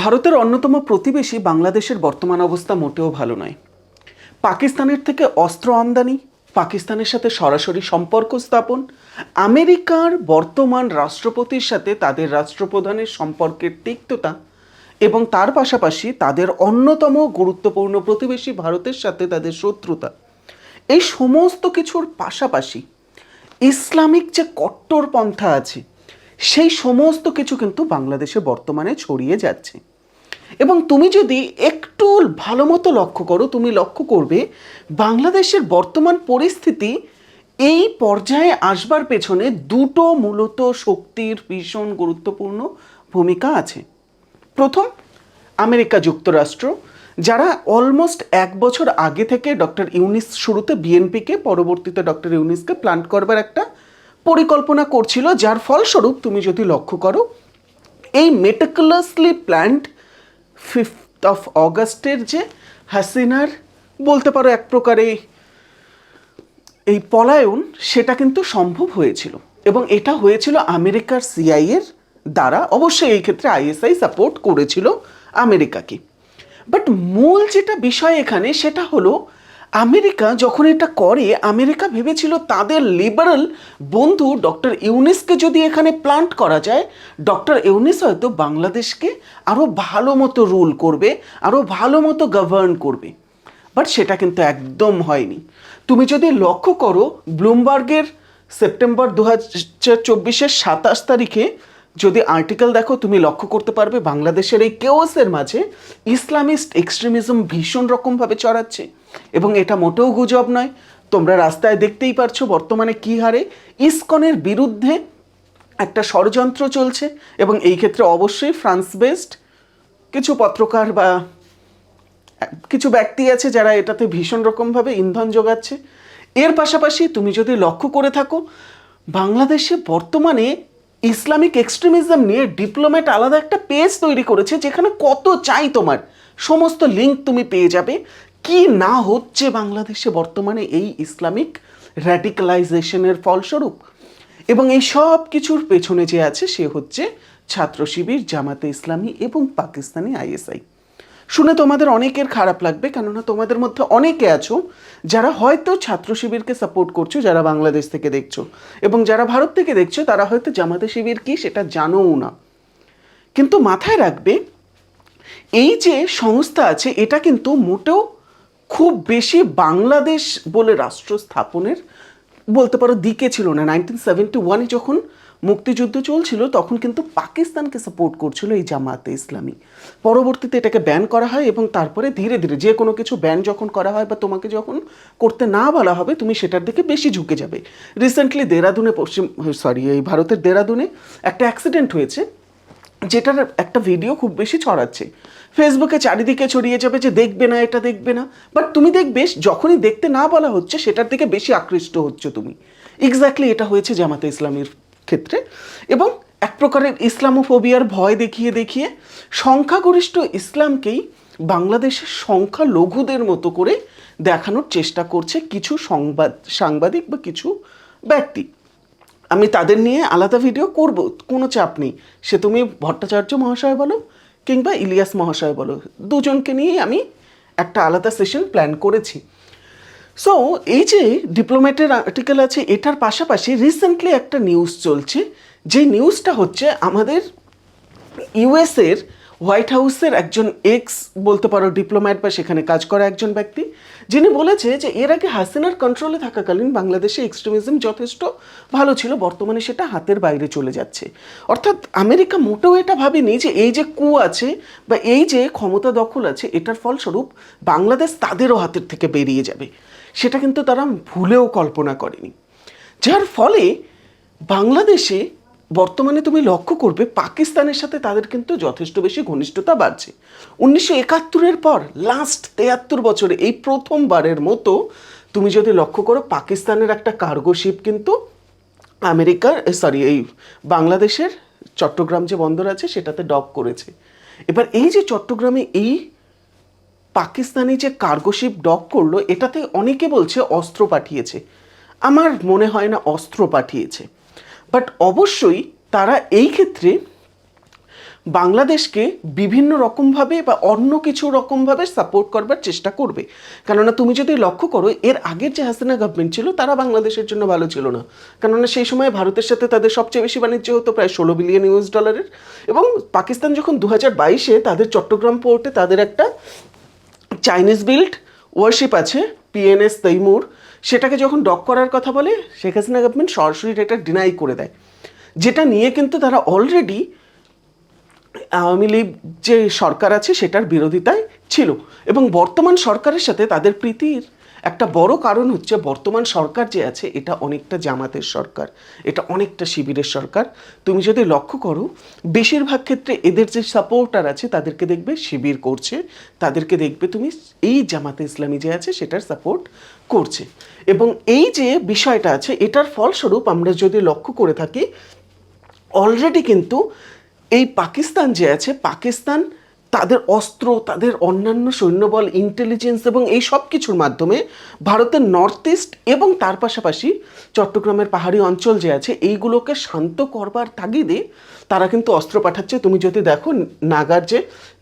ভারতের অন্যতম প্রতিবেশী বাংলাদেশের বর্তমান অবস্থা মোটেও ভালো নয়। পাকিস্তানের থেকে অস্ত্র আমদানি, পাকিস্তানের সাথে সরাসরি সম্পর্ক স্থাপন, আমেরিকার বর্তমান রাষ্ট্রপতির সাথে তাদের রাষ্ট্রপ্রধানের সম্পর্কের তিক্ততা এবং তার পাশাপাশি তাদের অন্যতম গুরুত্বপূর্ণ প্রতিবেশী ভারতের সাথে তাদের শত্রুতা। এই সমস্ত কিছুর পাশাপাশি ইসলামিক যে কট্টর পন্থা আছে সেই সমস্ত কিছু কিন্তু বাংলাদেশে বর্তমানে ছড়িয়ে যাচ্ছে। এবং তুমি যদি একটু ভালো মতো লক্ষ্য করো, তুমি লক্ষ্য করবে, বাংলাদেশের বর্তমান পরিস্থিতি এই পর্যায়ে আসবার পেছনে দুটো মূলত শক্তির ভীষণ গুরুত্বপূর্ণ ভূমিকা আছে। প্রথম, আমেরিকা যুক্তরাষ্ট্র, যারা অলমোস্ট এক বছর আগে থেকে ডক্টর ইউনিস শুরুতে বিএনপিকে, পরবর্তীতে ডক্টর ইউনিসকে প্লান্ট করবার একটা পরিকল্পনা করছিল, যার ফলস্বরূপ তুমি যদি লক্ষ্য করো, এই মেটিকুলাসলি প্ল্যান্ড ফিফথ অফ অগস্টের যে হাসিনার, বলতে পারো এক প্রকারে এই পলায়ন, সেটা কিন্তু সম্ভব হয়েছিল। এবং এটা হয়েছিল আমেরিকার সিআইয়ের দ্বারা। অবশ্যই এই ক্ষেত্রে আইএসআই সাপোর্ট করেছিল আমেরিকাকে। বাট মূল যেটা বিষয় এখানে, সেটা হলো আমেরিকা যখন এটা করে, আমেরিকা ভেবেছিল তাদের লিবারাল বন্ধু ডক্টর ইউনেসকে যদি এখানে প্লান্ট করা যায়, ডক্টর ইউনেস হয়তো বাংলাদেশকে আরও ভালো মতো রুল করবে আরও ভালো মতো গভর্ন করবে। বাট সেটা কিন্তু একদম হয়নি। তুমি যদি লক্ষ্য করো, ব্লুমবার্গের সেপ্টেম্বর দু হাজার চব্বিশের সাতাশ তারিখে যদি আর্টিকেল দেখো, তুমি লক্ষ্য করতে পারবে বাংলাদেশের এই কেওসের মাঝে ইসলামিস্ট এক্সট্রিমিজম ভীষণ রকমভাবে চড়াচ্ছে এবং এটা মোটেও গুজব নয়। তোমরা রাস্তায় দেখতেই পারছ বর্তমানে কী হারে। ইসকনের বিরুদ্ধে একটা ষড়যন্ত্র চলছে এবং এই ক্ষেত্রে অবশ্যই ফ্রান্স বেসড কিছু পত্রকার বা কিছু ব্যক্তি আছে যারা এটাতে ভীষণ রকমভাবে ইন্ধন যোগাচ্ছে। এর পাশাপাশি তুমি যদি লক্ষ্য করে থাকো, বাংলাদেশে বর্তমানে ইসলামিক এক্সট্রিমিজম নিয়ে ডিপ্লোম্যাট আলাদা একটা পেজ তৈরি করেছে, যেখানে কত চাই তোমার, সমস্ত লিঙ্ক তুমি পেয়ে যাবে। কি না হচ্ছে বাংলাদেশে বর্তমানে এই ইসলামিক র্যাডিক্যালাইজেশনের ফলস্বরূপ? এবং এই সব কিছুর পেছনে যে আছে, সে হচ্ছে ছাত্র শিবির, জামাতে ইসলামী এবং পাকিস্তানি আইএসআই। শুনে তোমাদের অনেকের খারাপ লাগবে, কেননা তোমাদের মধ্যে অনেকে আছো যারা হয়তো ছাত্র শিবিরকে সাপোর্ট করছ, যারা বাংলাদেশ থেকে দেখছ। এবং যারা ভারত থেকে দেখছ, তারা হয়তো জামাতে শিবির কি সেটা জানোও না। কিন্তু মাথায় রাখবে, এই যে সংস্থা আছে, এটা কিন্তু মোটেও খুব বেশি বাংলাদেশ বলে রাষ্ট্র স্থাপনের, বলতে পারো দিকে ছিল না। নাইনটিন সেভেন্টি ওয়ানে যখন মুক্তিযুদ্ধ চলছিল, তখন কিন্তু পাকিস্তানকে সাপোর্ট করছিল এই জামাতে ইসলামী। পরবর্তীতে এটাকে ব্যান করা হয় এবং তারপরে ধীরে ধীরে যে কোনো কিছু ব্যান যখন করা হয় বা তোমাকে যখন করতে না বলা হবে, তুমি সেটার দিকে বেশি ঝুঁকে যাবে। রিসেন্টলি দেরাদুনে, পশ্চিম সরি এই ভারতের দেরাদুনে একটা অ্যাক্সিডেন্ট হয়েছে। যেটার একটা ভিডিও খুব বেশি ছড়াচ্ছে। ফেসবুকে চারিদিকে ছড়িয়ে যাবে যে দেখবে না, এটা দেখবে না। বাট তুমি দেখবে, যখনই দেখতে না বলা হচ্ছে, সেটার দিকে বেশি আকৃষ্ট হচ্ছে তুমি। এক্স্যাক্টলি এটা হয়েছে জামাতে ইসলামের ক্ষেত্রে। এবং এক প্রকারের ইসলামোফোবিয়ার ভয় দেখিয়ে দেখিয়ে সংখ্যাগরিষ্ঠ ইসলামকেই বাংলাদেশের সংখ্যা লঘুদের মতো করে দেখানোর চেষ্টা করছে কিছু সংবাদ, সাংবাদিক বা কিছু ব্যক্তি। আমি তাদের নিয়ে আলাদা ভিডিও করব, কোনো চাপ নেই। সে তুমি ভট্টাচার্য মহাশয় বলো কিংবা ইলিয়াস মহাশয় বলো, দুজনকে নিয়েই আমি একটা আলাদা সেশন প্ল্যান করেছি। সো এই যে ডিপ্লোম্যাটের আর্টিকেল আছে, এটার পাশাপাশি রিসেন্টলি একটা নিউজ চলছে। যে নিউজটা হচ্ছে আমাদের ইউএসের হোয়াইট হাউসের একজন এক্স বলতে পারো ডিপ্লোম্যাট বা সেখানে কাজ করা একজন ব্যক্তি, যিনি বলেছে যে এর আগে হাসিনার কন্ট্রোলে থাকাকালীন বাংলাদেশে এক্সট্রিমিজম যথেষ্ট ভালো ছিল, বর্তমানে সেটা হাতের বাইরে চলে যাচ্ছে। অর্থাৎ আমেরিকা মোটেও এটা ভাবেনি যে এই যে কু আছে বা এই যে ক্ষমতা দখল আছে, এটার ফলস্বরূপ বাংলাদেশ তাদেরও হাতের থেকে বেরিয়ে যাবে। সেটা কিন্তু তারা ভুলেও কল্পনা করেনি। যার ফলে বাংলাদেশে বর্তমানে তুমি লক্ষ্য করবে পাকিস্তানের সাথে তাদের কিন্তু যথেষ্ট বেশি ঘনিষ্ঠতা বাড়ছে। উনিশশো একাত্তরের পর লাস্ট তেয়াত্তর বছরে এই প্রথমবারের মতো তুমি যদি লক্ষ্য করো পাকিস্তানের একটা কার্গো শিপ কিন্তু আমেরিকার সরি এই বাংলাদেশের চট্টগ্রাম যে বন্দর আছে সেটাতে ডক করেছে। এবার এই যে চট্টগ্রামে এই পাকিস্তানি যে কার্গো শিপ ডক করল, এটাতে অনেকে বলছে অস্ত্র পাঠিয়েছে। আমার মনে হয় না অস্ত্র পাঠিয়েছে। বাট অবশ্যই তারা এই ক্ষেত্রে বাংলাদেশকে বিভিন্ন রকমভাবে বা অন্য কিছু রকমভাবে সাপোর্ট করবার চেষ্টা করবে। কেননা তুমি যদি লক্ষ্য করো, এর আগের যে হাসিনা গভর্নমেন্ট ছিল, তারা বাংলাদেশের জন্য ভালো ছিল না। কেননা সেই সময় ভারতের সাথে তাদের সবচেয়ে বেশি বাণিজ্য হতো প্রায় ষোলো বিলিয়ন ইউএস ডলারের এবং পাকিস্তান যখন দু হাজার বাইশে তাদের চট্টগ্রাম পোর্টে তাদের একটা চাইনিজ বিল্ড ওয়ারশিপ আছে পিএনএস তৈমুর সেটাকে যখন ডক করার কথা বলে, শেখ হাসিনা গভর্নমেন্ট সরাসরি এটা ডিনাই করে দেয়। যেটা নিয়ে কিন্তু তারা অলরেডি আওয়ামী লীগ যে সরকার আছে, সেটার বিরোধিতায় ছিল। এবং বর্তমান সরকারের সাথে তাদের প্রীতির একটা বড় কারণ হচ্ছে বর্তমান সরকার যে আছে, এটা অনেকটা জামাতের সরকার, এটা অনেকটা শিবিরের সরকার। তুমি যদি লক্ষ্য করো, বেশিরভাগ ক্ষেত্রে এদের যে সাপোর্টার আছে, তাদেরকে দেখবে শিবির করছে, তাদেরকে দেখবে তুমি এই জামাতে ইসলামী যে আছে, সেটার সাপোর্ট করছে। এবং এই যে বিষয়টা আছে, এটার ফলস্বরূপ আমরা যদি লক্ষ্য করে থাকি, অলরেডি কিন্তু এই পাকিস্তান যে আছে, পাকিস্তান তাদের অস্ত্র, তাদের অন্যান্য সৈন্যবল ইন্টেলিজেন্স এবং এই সব কিছুর মাধ্যমে ভারতের নর্থ ইস্ট এবং তার পাশাপাশি চট্টগ্রামের পাহাড়ি অঞ্চল যে আছে, এইগুলোকে শান্ত করবার তাগিদে তারা কিন্তু অস্ত্র পাঠাচ্ছে। তুমি যদি দেখো, নাগার যে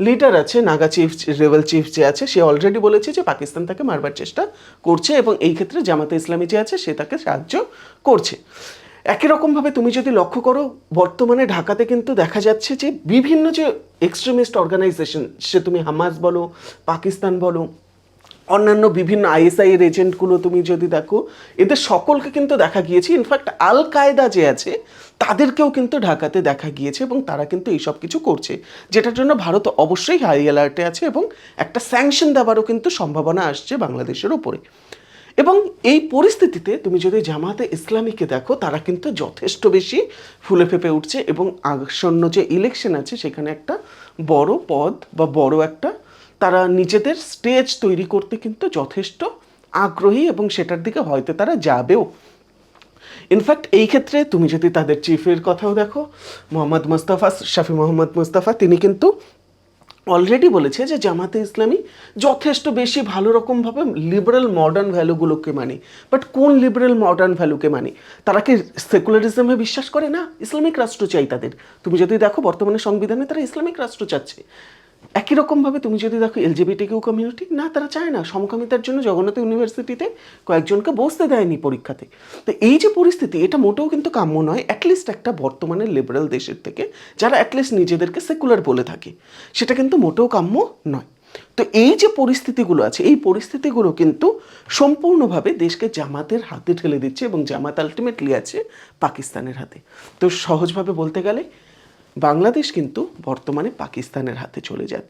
লিডার আছে, নাগা চিফ রেবেল চিফ যে আছে, সে অলরেডি বলেছে যে পাকিস্তান তাকে মারবার চেষ্টা করছে এবং এই ক্ষেত্রে জামাতে ইসলামী যে আছে, সে তাকে সাহায্য করছে। একই রকমভাবে তুমি যদি লক্ষ্য করো, বর্তমানে ঢাকাতে কিন্তু দেখা যাচ্ছে যে বিভিন্ন যে এক্সট্রিমিস্ট অর্গানাইজেশন সে তুমি হামাস বলো, পাকিস্তান বলো, অন্যান্য বিভিন্ন আইএসআই এর এজেন্টগুলো তুমি যদি দেখো, এদের সকলকে কিন্তু দেখা গিয়েছে। ইনফ্যাক্ট আল কায়দা যে আছে, তাদেরকেও কিন্তু ঢাকাতে দেখা গিয়েছে এবং তারা কিন্তু এইসব কিছু করছে। যেটার জন্য ভারত অবশ্যই হাই অ্যালার্টে আছে এবং একটা স্যাংশন দেওয়ারও কিন্তু সম্ভাবনা আসছে বাংলাদেশের ওপরে এবং এই পরিস্থিতিতে তুমি যদি জামাতে ইসলামীকে দেখো, তারা কিন্তু যথেষ্ট বেশি ফুলে ফেপে উঠছে এবং আসন্ন যে ইলেকশন আছে, সেখানে একটা বড় পদ বা বড় একটা তারা নিজেদের স্টেজ তৈরি করতে কিন্তু যথেষ্ট আগ্রহী এবং সেটার দিকে হয়তো তারা যাবেও। ইনফ্যাক্ট এই ক্ষেত্রে তুমি যদি তাদের চিফের কথাও দেখো, মোহাম্মদ মুস্তাফা, শাফি মোহাম্মদ মুস্তাফা, তিনি কিন্তু অলরেডি বলেছে যে জামাতে ইসলামী যথেষ্ট বেশি ভালো রকমভাবে লিবারেল মডার্ন ভ্যালুগুলোকে মানে। বাট কোন লিবারেল মডার্ন ভ্যালুকে মানে? তারা কি সেকুলারিজমে বিশ্বাস করে না? ইসলামিক রাষ্ট্র চাই তাদের। তুমি যদি দেখো বর্তমানে সংবিধানে তারা ইসলামিক রাষ্ট্র চাচ্ছে। একই রকমভাবে তুমি যদি দেখো এলজিবিটি কিউ কমিউনিটি না, তারা চায় না। সমকামিতার জন্য জগন্নাথ ইউনিভার্সিটিতে কয়েকজনকে বসতে দেয়নি পরীক্ষাতে। তো এই যে পরিস্থিতি, এটা মোটেও কিন্তু কাম্য নয় অ্যাটলিস্ট একটা বর্তমানে লিবারেল দেশের থেকে, যারা অ্যাটলিস্ট নিজেদেরকে সেকুলার বলে থাকে। সেটা কিন্তু মোটেও কাম্য নয়। তো এই যে পরিস্থিতিগুলো আছে, এই পরিস্থিতিগুলো কিন্তু সম্পূর্ণভাবে দেশকে জামাতের হাতে ঠেলে দিচ্ছে এবং জামাত আলটিমেটলি আছে পাকিস্তানের হাতে। তো সহজভাবে বলতে গেলে বাংলাদেশ কিন্তু বর্তমানে পাকিস্তানের হাতে চলে যাচ্ছে।